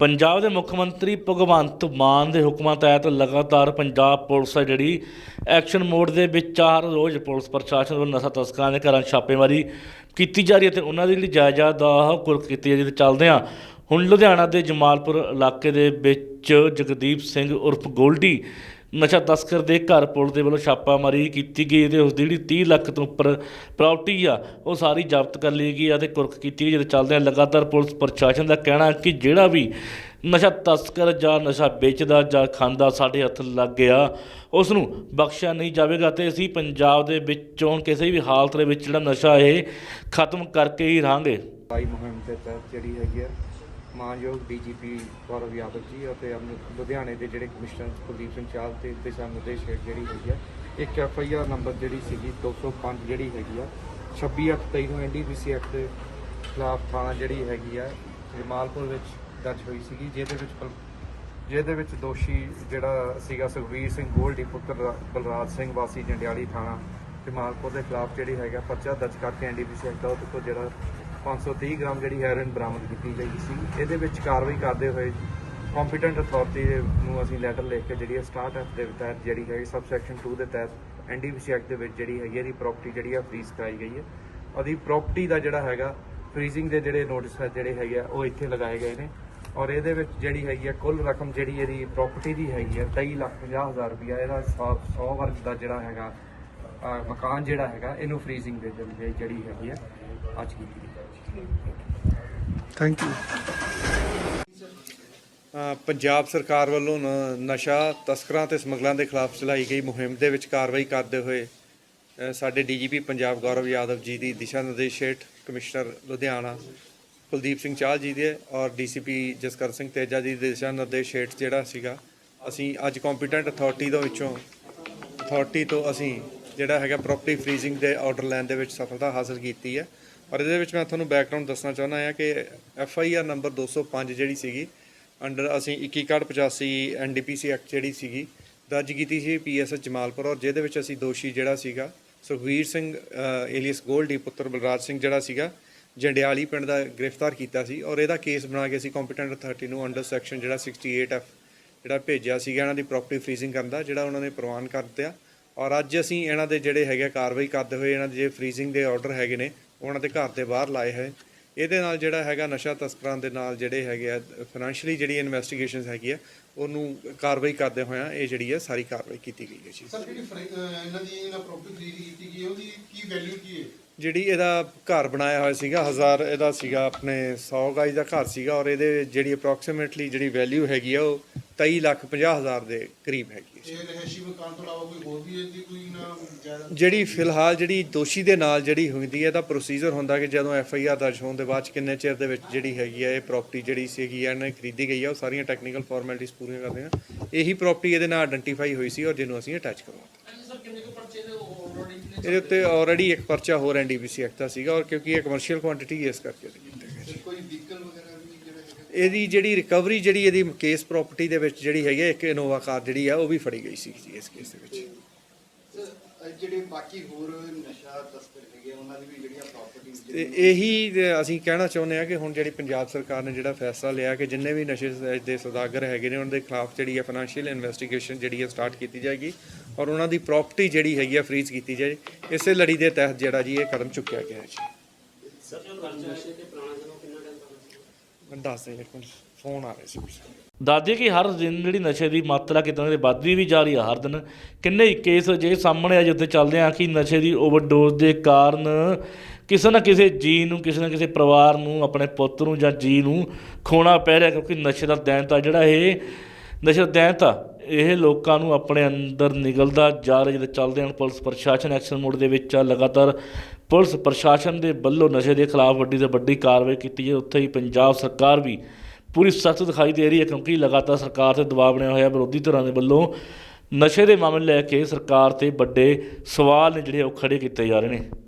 ਪੰਜਾਬ ਦੇ ਮੁੱਖ ਮੰਤਰੀ ਭਗਵੰਤ ਮਾਨ ਦੇ ਹੁਕਮਾਂ ਤਹਿਤ ਲਗਾਤਾਰ ਪੰਜਾਬ ਪੁਲਿਸ ਹੈ ਜਿਹੜੀ ਐਕਸ਼ਨ ਮੋਡ ਦੇ ਵਿੱਚ ਚਾਰ ਰੋਜ਼ ਪੁਲਿਸ ਪ੍ਰਸ਼ਾਸਨ ਵੱਲੋਂ ਨਸ਼ਾ ਤਸਕਰਾਂ ਦੇ ਘਰਾਂ ਛਾਪੇਮਾਰੀ ਕੀਤੀ ਜਾ ਰਹੀ ਹੈ ਤੇ ਉਹਨਾਂ ਦੀ ਜਿਹੜੀ ਜਾਇਦਾਦ ਦਾ ਕੁਰਕ ਕੀਤੀ ਜਾਂਦੀ ਤੇ ਚੱਲਦੇ ਆ ਹੁਣ ਲੁਧਿਆਣਾ ਦੇ ਜਮਾਲਪੁਰ ਇਲਾਕੇ ਦੇ ਵਿੱਚ ਜਗਦੀਪ ਸਿੰਘ ਉਰਫ ਗੋਲਡੀ ਨਸ਼ਾ ਤਸਕਰ ਦੇ ਘਰ ਪੁਲਿਸ ਦੇ ਵੱਲੋਂ ਛਾਪਾਮਾਰੀ ਕੀਤੀ ਗਈ ਤੇ ਉਸ ਦੀ ਜਿਹੜੀ 30 ਲੱਖ ਤੋਂ ਉੱਪਰ ਪ੍ਰਾਪਰਟੀ ਆ, ਉਹ ਸਾਰੀ ਜ਼ਬਤ ਕਰ ਲਈ ਗਈ ਆ ਤੇ ਕੁਰਕ ਕੀਤੀ ਗਈ ਜਿਹਦੇ ਚੱਲਦੇ ਆ ਲਗਾਤਾਰ ਪੁਲਿਸ ਪ੍ਰਸ਼ਾਸਨ ਦਾ ਕਹਿਣਾ ਹੈ ਕਿ ਜਿਹੜਾ ਵੀ ਨਸ਼ਾ ਤਸਕਰ ਜਾਂ ਨਸ਼ਾ ਵੇਚਦਾ ਜਾਂ ਖਾਂਦਾ ਸਾਡੇ ਹੱਥ ਲੱਗ ਗਿਆ ਉਸ ਨੂੰ ਬਖਸ਼ਿਆ ਨਹੀਂ ਜਾਵੇਗਾ ਤੇ ਅਸੀਂ ਪੰਜਾਬ ਦੇ ਵਿੱਚੋਂ ਕਿਸੇ ਵੀ ਹਾਲਤ ਦੇ ਵਿੱਚ ਜਿਹੜਾ ਨਸ਼ਾ ਇਹ ਖਤਮ ਕਰਕੇ ਹੀ ਰਹਾਂਗੇ। ਬਾਈ ਮੁਹਿੰਮ ਦੇ ਤਹਿਤ ਜਿਹੜੀ ਹੈਗੀ ਹੈ ਮਾਨਯੋਗ ਡੀਜੀਪੀ ਗੌਰਵ ਯਾਦਵ ਜੀ ਅਤੇ ਆਪਣੇ ਲੁਧਿਆਣੇ ਦੇ ਜਿਹੜੇ ਕਮਿਸ਼ਨਰ ਕੁਲਦੀਪ ਸਿੰਘ ਚਾਲ ਤੇ ਦਿਸ਼ਾ ਨਿਰਦੇਸ਼ ਹੇਠ ਜਿਹੜੀ ਹੈਗੀ ਹੈ, ਇੱਕ ਐਫ ਆਈ ਆਰ ਨੰਬਰ ਜਿਹੜੀ ਸੀਗੀ 205 ਜਿਹੜੀ ਹੈਗੀ ਆ 26 ਅੱਠ 23 ਨੂੰ ਐਨਡੀਪੀਸੀ ਐਕਟ ਦੇ ਖਿਲਾਫ ਥਾਣਾ ਜਿਹੜੀ ਹੈਗੀ ਆ, ਜਮਾਲਪੁਰ ਵਿੱਚ ਦਰਜ ਹੋਈ ਸੀਗੀ, ਜਿਹਦੇ ਵਿੱਚ ਬਲ- ਜਿਹਦੇ ਵਿੱਚ ਦੋਸ਼ੀ ਜਿਹੜਾ ਸੀਗਾ ਸੁਖਵੀਰ ਸਿੰਘ ਗੋਲਡੀ ਪੁੱਤਰ ਬਲਰਾਜ ਸਿੰਘ ਵਾਸੀ ਜੰਡਿਆਲੀ ਥਾਣਾ, ਜਮਾਲਪੁਰ ਦੇ ਖਿਲਾਫ ਜਿਹੜੀ ਹੈਗਾ ਪਰਚਾ ਦਰਜ ਕਰਕੇ ਐਨਡੀਪੀਸੀ ਐਕਟ ਦਾ ਉਹਦੇ ਤੋਂ ਜਿਹੜਾ 530 ਗ੍ਰਾਮ ਜਿਹੜੀ ਹੈਰੋਇਨ ਬਰਾਮਦ ਕੀਤੀ ਗਈ ਸੀ। ਇਹਦੇ ਵਿੱਚ ਕਾਰਵਾਈ ਕਰਦੇ ਹੋਏ ਕੰਪੀਟੈਂਟ ਅਥਾਰਟੀ ਨੂੰ ਅਸੀਂ ਲੈਟਰ ਲਿਖ ਕੇ ਜਿਹੜੀ ਹੈ ਸਟਾਰਟ ਐਫ ਦੇ ਤਹਿਤ ਜਿਹੜੀ ਹੈ ਸਬਸੈਕਸ਼ਨ 2 ਦੇ ਤਹਿਤ ਐਨਡੀਪੀਸੀ ਐਕਟ ਦੇ ਵਿੱਚ ਜਿਹੜੀ ਹੈਗੀ ਇਹਦੀ ਪ੍ਰਾਪਰਟੀ ਜਿਹੜੀ ਹੈ ਫ੍ਰੀਜ਼ ਕਰਾਈ ਗਈ ਹੈ। ਉਹਦੀ ਪ੍ਰਾਪਰਟੀ ਦਾ ਜਿਹੜਾ ਹੈਗਾ ਫ੍ਰੀਜ਼ਿੰਗ ਦੇ ਜਿਹੜੇ ਨੋਟਿਸ ਹੈ ਜਿਹੜੇ ਹੈਗੇ ਆ, ਉਹ ਇੱਥੇ ਲਗਾਏ ਗਏ ਨੇ। ਔਰ ਇਹਦੇ ਵਿੱਚ ਜਿਹੜੀ ਹੈਗੀ ਆ ਕੁੱਲ ਰਕਮ ਜਿਹੜੀ ਇਹਦੀ ਪ੍ਰਾਪਰਟੀ ਦੀ ਹੈਗੀ ਹੈ 23 ਲੱਖ 50 ਹਜ਼ਾਰ ਰੁਪਇਆ ਇਹਦਾ 100 100 ਵਰਗ ਦਾ ਜਿਹੜਾ ਹੈਗਾ ਮਕਾਨ ਜਿਹੜਾ ਹੈਗਾ, ਇਹਨੂੰ ਫ੍ਰੀਜ਼ਿੰਗ ਦੇ ਜਿਹੜੀ ਹੈਗੀ ਹੈ, ਅੱਜ ਕੀਤੀ ਗਈ। ਥੈਂਕ ਯੂ ਪੰਜਾਬ ਸਰਕਾਰ ਵੱਲੋਂ ਨਸ਼ਾ ਤਸਕਰਾਂ ਤੇ ਸਮਗਲਰਾਂ ਦੇ ਖਿਲਾਫ ਚਲਾਈ ਗਈ ਮੁਹਿੰਮ ਦੇ ਵਿੱਚ ਕਾਰਵਾਈ ਕਰਦੇ ਹੋਏ ਅ, ਸਾਡੇ ਡੀਜੀਪੀ ਪੰਜਾਬ ਗੌਰਵ ਯਾਦਵ ਜੀ ਦੀ ਦਿਸ਼ਾ ਨਿਰਦੇਸ਼ ਹੇਠ ਕਮਿਸ਼ਨਰ ਲੁਧਿਆਣਾ ਕੁਲਦੀਪ ਸਿੰਘ ਚਾਹਲ ਜੀ ਦੇ ਔਰ ਡੀਸੀਪੀ ਜਸਕਰ ਸਿੰਘ ਤੇਜਾ ਜੀ ਦੇ ਦਿਸ਼ਾ ਨਿਰਦੇਸ਼ ਹੇਠ ਜਿਹੜਾ ਸੀਗਾ ਅਸੀਂ ਅੱਜ ਕੰਪੀਟੈਂਟ ਅਥਾਰਟੀ ਦੇ ਵਿੱਚੋਂ ਅਥਾਰਟੀ ਤੋਂ ਅਸੀਂ ਜਿਹੜਾ ਹੈਗਾ ਪ੍ਰਾਪਰਟੀ ਫ੍ਰੀਜ਼ਿੰਗ ਦੇ ਆਰਡਰ ਲੈਣ ਦੇ ਵਿੱਚ ਸਫਲਤਾ ਹਾਸਲ ਕੀਤੀ ਹੈ। ਔਰ ਇਹਦੇ ਵਿੱਚ ਮੈਂ ਤੁਹਾਨੂੰ ਬੈਕਗ੍ਰਾਉਂਡ ਦੱਸਣਾ ਚਾਹੁੰਦਾ ਹਾਂ ਕਿ ਐਫ ਆਈ ਆਰ ਨੰਬਰ 205 ਜਿਹੜੀ ਸੀਗੀ ਅੰਡਰ ਅਸੀਂ 2185 ਐਨਡੀਪੀਸੀ ਐਕਟ ਜਿਹੜੀ ਸੀਗੀ, ਦਰਜ ਕੀਤੀ ਸੀ ਪੀਐਸਐਸ ਜਮਾਲਪੁਰ ਔਰ ਜਿਹਦੇ ਵਿੱਚ ਅਸੀਂ ਦੋਸ਼ੀ ਜਿਹੜਾ ਸੀਗਾ, ਸੁਖਵੀਰ ਸਿੰਘ ਏਲੀਅਸ ਗੋਲਡੀ ਪੁੱਤਰ ਬਲਰਾਜ ਸਿੰਘ ਜਿਹੜਾ ਸੀਗਾ, ਜੰਡਿਆਲੀ ਪਿੰਡ ਦਾ ਗ੍ਰਿਫਤਾਰ ਕੀਤਾ ਸੀ ਔਰ ਇਹਦਾ ਕੇਸ ਬਣਾ ਕੇ ਅਸੀਂ ਕੰਪੀਟੈਂਟ ਅਥਾਰਟੀ ਨੂੰ ਅੰਡਰ ਸੈਕਸ਼ਨ ਜਿਹੜਾ 68 ਐਫ ਜਿਹੜਾ ਭੇਜਿਆ ਸੀਗਾ ਇਹਨਾਂ ਦੀ ਪ੍ਰਾਪਰਟੀ ਫ੍ਰੀਜ਼ਿੰਗ ਕਰਨ ਦਾ, ਜਿਹੜਾ ਉਹਨਾਂ ਨੇ ਪ੍ਰਵਾਨ ਕਰ ਦਿੱਤਾ। ਔਰ ਅੱਜ ਅਸੀਂ ਇਹਨਾਂ ਦੇ ਜਿਹੜੇ ਹੈਗੇ ਕਾਰਵਾਈ ਕਰਦੇ ਹੋਏ, ਇਹਨਾਂ ਦੇ ਜੇ ਫ੍ਰੀਜ਼ਿੰਗ ਦੇ ਆਰਡਰ ਹੈਗੇ ਨੇ ਉਹਨਾਂ ਦੇ ਘਰ ਦੇ ਬਾਹਰ ਲਾਏ ਹੈ ਇਹਦੇ ਨਾਲ ਜਿਹੜਾ ਹੈਗਾ ਨਸ਼ਾ ਤਸਕਰਾਂ ਦੇ ਨਾਲ ਜਿਹੜੇ ਹੈਗੇ ਆ ਫਾਈਨੈਂਸ਼ੀਅਲੀ ਜਿਹੜੀ ਇਨਵੈਸਟੀਗੇਸ਼ਨਸ ਹੈਗੀ ਆ ਉਹਨੂੰ ਕਾਰਵਾਈ ਕਰਦੇ ਹੋਇਆ ਇਹ ਜਿਹੜੀ ਹੈ ਸਾਰੀ ਕਾਰਵਾਈ ਕੀਤੀ ਗਈ ਹੈ ਜੀ। ਸਰ ਜਿਹੜੀ ਫਰੇ- ਅਹ ਇਹਨਾਂ ਦੀ ਇਹਨਾਂ ਪ੍ਰੋਪਰਟੀ ਖਰੀਦ ਕੀਤੀ ਗਈ ਹੈ ਉਹਦੀ ਕੀ ਵੈਲਿਊ ਕੀ ਹੈ? ਜਿਹੜੀ ਇਹਦਾ ਘਰ ਬਣਾਇਆ ਹੋਇਆ ਸੀਗਾ ਹਜ਼ਾਰ ਇਹਦਾ ਸੀਗਾ ਆਪਣੇ 100 ਗਾਜ ਦਾ ਘਰ ਸੀਗਾ ਔਰ ਇਹਦੇ ਜਿਹੜੀ ਅਪਰੋਕਸੀਮੇਟਲੀ ਜਿਹੜੀ ਵੈਲਿਊ ਹੈਗੀ ਆ ਉਹ 23 ਲੱਖ 50 ਹਜ਼ਾਰ ਦੇ ਕਰੀਬ ਹੈਗੀ ਹੈ ਇਹ ਰਹਿਸ਼ੀ ਮਕਾਨ ਤੋਂ ਇਲਾਵਾ ਕੋਈ ਹੋਰ ਵੀ ਇਹਦੀ ਕੋਈ ਨਾ ਜਾਇਦਾਦ ਜਿਹੜੀ ਫਿਲਹਾਲ ਜਿਹੜੀ ਦੋਸ਼ੀ ਦੇ ਨਾਲ ਜਿਹੜੀ ਹੁੰਦੀ ਹੈ ਤਾਂ ਪ੍ਰੋਸੀਜਰ ਹੁੰਦਾ ਕਿ ਜਦੋਂ ਐਫ ਆਈ ਆਰ ਦਰਜ ਹੋਣ ਦੇ ਬਾਅਦ 'ਚ ਕਿੰਨੇ ਚਿਰ ਦੇ ਵਿੱਚ ਜਿਹੜੀ ਹੈਗੀ ਹੈ ਇਹ ਪ੍ਰਾਪਰਟੀ ਜਿਹੜੀ ਸੀਗੀ ਹੈ ਇਹਨੇ ਖਰੀਦੀ ਗਈ ਹੈ ਉਹ ਸਾਰੀਆਂ ਟੈਕਨੀਕਲ ਫਾਰਮੈਲਿਟੀਜ਼ ਪੂਰੀਆਂ ਕਰਦੇ ਆ ਇਹੀ ਪ੍ਰਾਪਰਟੀ ਇਹਦੇ ਨਾਲ ਆਇਡੈਂਟੀਫਾਈ ਹੋਈ ਸੀ ਔਰ ਜਿਹਨੂੰ ਅਸੀਂ ਅਟੈਚ ਕਰਵਾਤਾ। ਇਹਦੇ ਉੱਤੇ ਆਲਰੇਡੀ ਇੱਕ ਪਰਚਾ ਹੋਰ ਐਨਡੀਪੀਸੀ ਐਕਟ ਦਾ ਸੀਗਾ ਔਰ ਕਿਉਂਕਿ ਇਹ ਕਮਰਸ਼ੀਅਲ ਕੁਆਂਟੀਟੀ ਇਸ ਕਰਕੇ ਇਹਦੇ ਕੀਤਾ ਗਿਆ ਤੇ ਕੋਈ ਵਹੀਕਲ ਵਗੈਰਾ ਵੀ ਜਿਹੜਾ ਹੈਗਾ ਇਹਦੀ ਜਿਹੜੀ ਰਿਕਵਰੀ ਜਿਹੜੀ ਇਹਦੀ ਕੇਸ ਪ੍ਰਾਪਰਟੀ ਦੇ ਵਿੱਚ ਜਿਹੜੀ ਹੈਗੀ ਹੈ, ਇੱਕ ਇਨੋਵਾ ਕਾਰ ਜਿਹੜੀ ਆ ਉਹ ਵੀ ਫੜੀ ਗਈ ਸੀ ਜੀ ਇਸ ਕੇਸ ਦੇ ਵਿੱਚ। ਸਰ ਜਿਹੜੇ ਬਾਕੀ ਹੋਰ ਨਸ਼ਾ ਤਸਕਰ ਹੈਗੇ ਉਹਨਾਂ ਦੀ ਵੀ ਜਿਹੜੀਆਂ ਪ੍ਰਾਪਰਟੀਆਂ ਤੇ ਇਹੀ ਤੇ ਅਸੀਂ ਕਹਿਣਾ ਚਾਹੁੰਦੇ ਆ ਕਿ ਹੁਣ ਜਿਹੜੀ ਪੰਜਾਬ ਸਰਕਾਰ ਨੇ ਜਿਹੜਾ ਫੈਸਲਾ ਲਿਆ ਕਿ ਜਿੰਨੇ ਵੀ ਨਸ਼ੇ ਦੇ ਸੌਦਾਗਰ ਹੈਗੇ ਨੇ ਉਹਨਾਂ ਦੇ ਖਿਲਾਫ ਜਿਹੜੀ ਹੈ ਫਾਈਨੈਂਸ਼ੀਅਲ ਇਨਵੈਸਟੀਗੇਸ਼ਨ ਜਿਹੜੀ ਹੈ ਸਟਾਰਟ ਕੀਤੀ ਜਾਏਗੀ ਔਰ ਉਹਨਾਂ ਦੀ ਪ੍ਰਾਪਰਟੀ ਜਿਹੜੀ ਹੈਗੀ ਆ ਫ੍ਰੀਜ਼ ਕੀਤੀ ਜਾਏ। ਇਸੇ ਲੜੀ ਦੇ ਤਹਿਤ ਜਿਹੜਾ ਜੀ ਇਹ ਕਦਮ ਚੁੱਕਿਆ ਗਿਆ ਹੈ ਜੀ ਮੈਂ ਦੱਸ ਦੇ ਇੱਕ ਮਿੰਟ ਫੋਨ ਆ ਰਿਹਾ ਸੀ ਦਾਦੀ ਕਿ ਹਰ ਦਿਨ ਜਿਹੜੀ ਨਸ਼ੇ ਦੀ ਮਾਤਰਾ ਕਿਤਨੇ ਦੀ ਵੱਧਦੀ ਵੀ ਜਾ ਰਹੀ ਆ, ਹਰ ਦਿਨ। ਕਿੰਨੇ ਹੀ ਕੇਸ ਜੇ ਸਾਹਮਣੇ ਆ ਜਿੱਥੇ ਚੱਲਦੇ ਆ ਕਿ ਨਸ਼ੇ ਦੀ ਓਵਰਡੋਜ਼ ਦੇ ਕਾਰਨ ਕਿਸੇ ਨਾ ਕਿਸੇ ਜੀ ਨੂੰ, ਕਿਸੇ ਨਾ ਕਿਸੇ ਪਰਿਵਾਰ ਨੂੰ, ਆਪਣੇ ਪੁੱਤ ਨੂੰ ਜਾਂ ਜੀ ਨੂੰ ਖੋਣਾ ਪੈ ਰਿਹਾ ਕਿਉਂਕਿ ਨਸ਼ੇ ਦਾ ਦੈਂਤ ਜਿਹੜਾ ਇਹ ਨਸ਼ੇ ਦਾ ਦੈਂਤ ਆ ਇਹ ਲੋਕਾਂ ਨੂੰ ਆਪਣੇ ਅੰਦਰ ਨਿਗਲਦਾ ਜਾ ਰਿਹਾ ਜਦੋਂ ਚੱਲਦੇ ਹਨ ਪੁਲਿਸ ਪ੍ਰਸ਼ਾਸਨ, ਐਕਸ਼ਨ ਮੋਡ ਦੇ ਵਿੱਚ ਆ। ਲਗਾਤਾਰ ਪੁਲਿਸ ਪ੍ਰਸ਼ਾਸਨ ਦੇ ਵੱਲੋਂ ਨਸ਼ੇ ਦੇ ਖਿਲਾਫ ਵੱਡੀ ਤੋਂ ਵੱਡੀ ਕਾਰਵਾਈ ਕੀਤੀ ਹੈ ਉੱਥੇ ਹੀ ਪੰਜਾਬ ਸਰਕਾਰ ਵੀ ਪੂਰੀ ਸਖਤ ਦਿਖਾਈ ਦੇ ਰਹੀ ਹੈ, ਕਿਉਂਕਿ ਲਗਾਤਾਰ ਸਰਕਾਰ ਤੇ ਦਬਾਅ ਬਣਿਆ ਹੋਇਆ, ਵਿਰੋਧੀ ਧਿਰਾਂ ਦੇ ਵੱਲੋਂ ਨਸ਼ੇ ਦੇ ਮਾਮਲੇ ਲੈ ਕੇ ਸਰਕਾਰ ਤੇ ਵੱਡੇ ਸਵਾਲ ਨੇ ਜਿਹੜੇ ਉਹ ਖੜੇ ਕੀਤੇ ਜਾ ਰਹੇ ਨੇ।